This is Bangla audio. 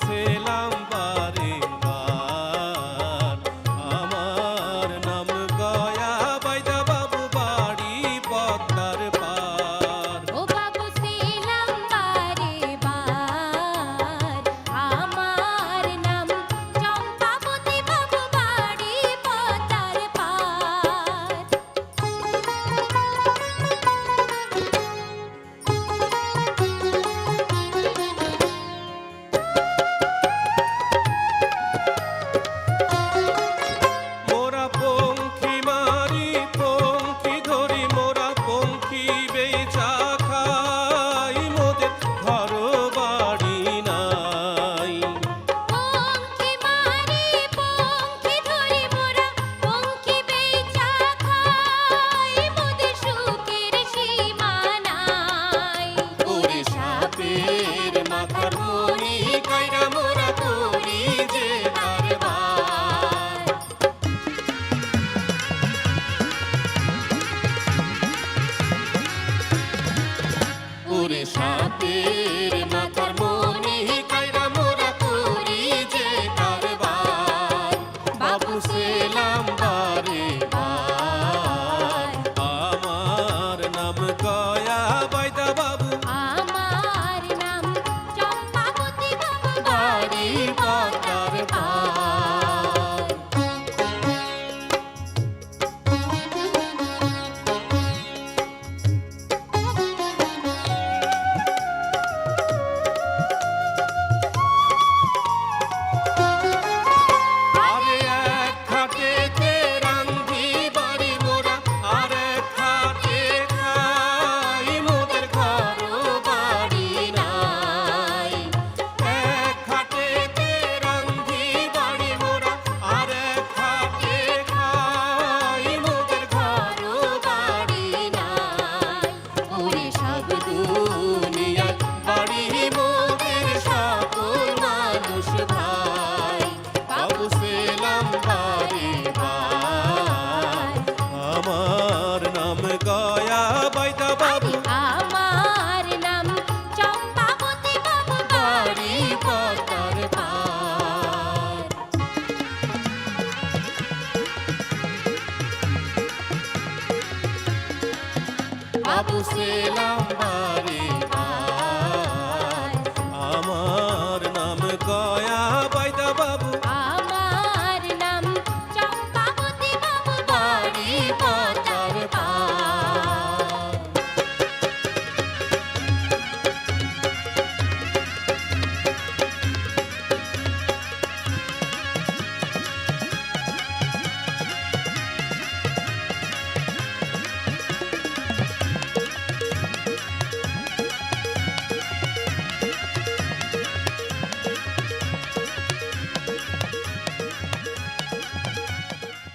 সেলাম বারে বার ওরে সাপের মাথার মনি কাইরা মোরা করি যে কারবার বাবু সেলাম বারে আমার নাম গয়া বাইদা বাবু। আমার নাম চম্পাবতী বাবু বাড়ি দুনিয়ার বাড়ি মোদের সকল মানুষ ভাই। বাবু সেলাম বাড়ি ভাই। আমার নাম গয়া বাইদা বাবু। আমার নাম চম্পাবতী বাবু বাড়ি পতার পার বাবু সেলাম বাড়ি